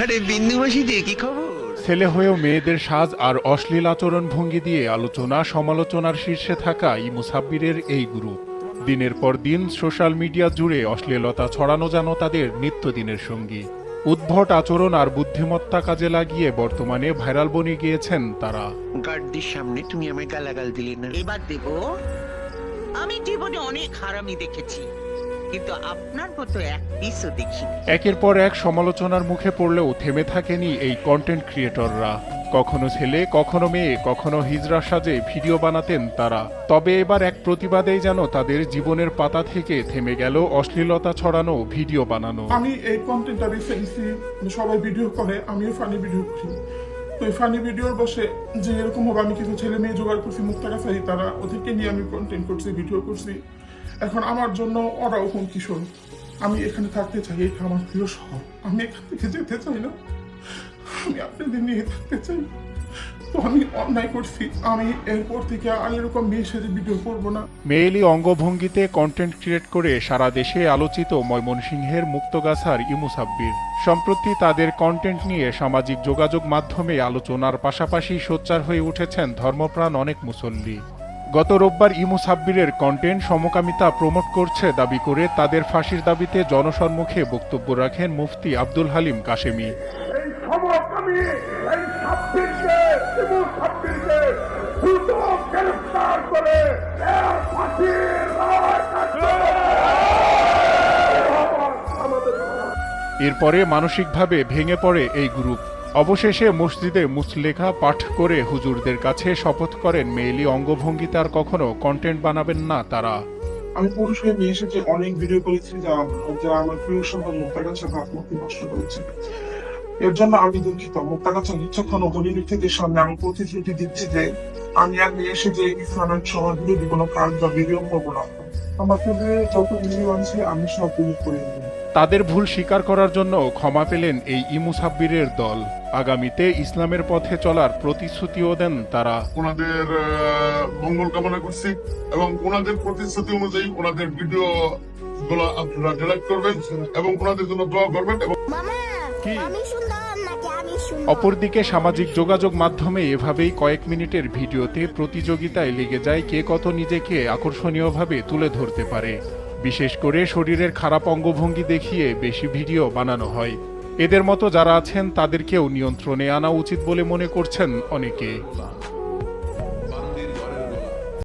আরে বিন্দু মাসিদের কি খবর? ছেলে হয়েও মেয়েদের সাজ আর অশ্লীল আচরণ ভঙ্গি দিয়ে আলোচনা সমালোচনার শীর্ষে থাকা ই মুসাব্বিরের এই গ্রুপ। দিনের পর দিন সোশ্যাল মিডিয়া জুড়ে অশ্লীলতা ছড়ানো যেন তাদের নিত্যদিনের সঙ্গী। উদ্ভট আচরণ আর বুদ্ধিমত্তা কাজে লাগিয়ে বর্তমানে ভাইরাল বনে গিয়েছেন তারা। গার্ডদের সামনে তুমি আমায় গালাগাল দিলে না। এবার দেব। আমি জীবনে অনেক হারামি দেখেছি। কিন্তু আপনার মতো এক পিসও দেখিনি। একের পর এক সমালোচনার মুখে পড়লেও থেমে থাকেনি এই কন্টেন্ট ক্রিয়েটররা কখনো ছেলে কখনো মেয়ে কখনো হিজড়া সাজে ভিডিও বানাতেন তারা। তবে এবার এক প্রতিবাদেই যেন তাদের জীবনের পাতা থেকে থেমে গেল অশ্লীলতা ছড়ানো ভিডিও বানানো। আমি এই কন্টেন্টটা নিছি সবাই ভিডিও করে আমিও ফানি ভিডিও করি। তো এই ফানি ভিডিওর বসে যে এরকম হবে আমি কিছু ছেলে মেয়ে জোগাড় করছি মুক্তারা চাই তারা ওদেরকে নিয়ে আমি কন্টেন্ট করছি ভিডিও করছি। এখন আমার জন্য ওরাও হুমকি শোন? আমি এখানে থাকতে চাই, এটা আমার প্রিয় শহর। আমি এখান থেকে যেতে চাই না। আমি আপনাদের নিয়ে থাকতে চাই। তো আমি অন্যায় করছি। আমি এরপর থেকে আর এরকম মেয়ে সেজে ভিডিও করব না। মেয়েলি অঙ্গভঙ্গিতে কন্টেন্ট ক্রিয়েট করে সারা দেশে আলোচিত ময়মনসিংহের মুক্তগাছার ইমুসাব্বির সম্প্রতি তাদের কন্টেন্ট নিয়ে সামাজিক যোগাযোগ মাধ্যমে আলোচনার পাশাপাশি সোচ্চার হয়ে উঠেছেন ধর্মপ্রাণ অনেক মুসল্লি। গত রোববার ইমু সাব্বিরের কন্টেন্ট সমকামিতা প্রমোট করছে দাবি করে তাদের ফাঁসির দাবিতে জনসম্মুখে বক্তব্য রাখেন মুফতি আব্দুল হালিম কাশেমি। এরপরে মানসিকভাবে ভেঙে পড়ে এই গ্রুপ। অবশেষে মসজিদে মুসলেখা পাঠ করে হুজুরদের কাছে শপথ করেন মেইলি অঙ্গভঙ্গিতে আর কখনো কন্টেন্ট বানাবেন না তারা। আমি পুরুষ হয়ে মেয়ে এসেছে, অনেক ভিডিও করেছি যা যা আমার প্রিয় সন্তান মুক্তাগাছা ভাবমূর্তি নষ্ট করেছে। এর জন্য আমি দুঃখিত। মুক্তাগাছা নিচ্ছক্ষণ অভিনীতিদের সামনে আমি প্রতিশ্রুতি দিচ্ছি যে, আমি আর নিয়ে এসে যে ইসলামের সমাজ বিরোধী কোনো কাজ বা ভিডিও করব না। আমার পূর্বে যত ভিডিও আছে আমি সব ডিলিট করে নেব। তাদের ভুল স্বীকার করার জন্য ক্ষমা পেলেন এই ইমুসাব্বিরের দল। আগামীতে ইসলামের পথে চলার প্রতিশ্রুতিও দেন তারা। ওনাদের মঙ্গল কামনা করছি এবং ওনাদের প্রতিশ্রুতি অনুযায়ী ওনাদের ভিডিও গুলো আপনারা ডিলেক্ট করবেন এবং ওনাদের জন্য দোয়া করবেন এবং কি? আমি সুন্দর নাকি আমি সুন্দর অপরদিকে সামাজিক যোগাযোগ মাধ্যমে এভাবেই কয়েক মিনিটের ভিডিওতে প্রতিযোগিতায় লেগে যায় কে কত নিজেকে আকর্ষণীয়ভাবে তুলে ধরতে পারে। বিশেষ করে শরীরের খারাপ অঙ্গভঙ্গি দেখিয়ে বেশি ভিডিও বানানো হয়। এদের মতো যারা আছেন, তাদেরকেও নিয়ন্ত্রণে আনা উচিত বলে মনে করছেন অনেকে।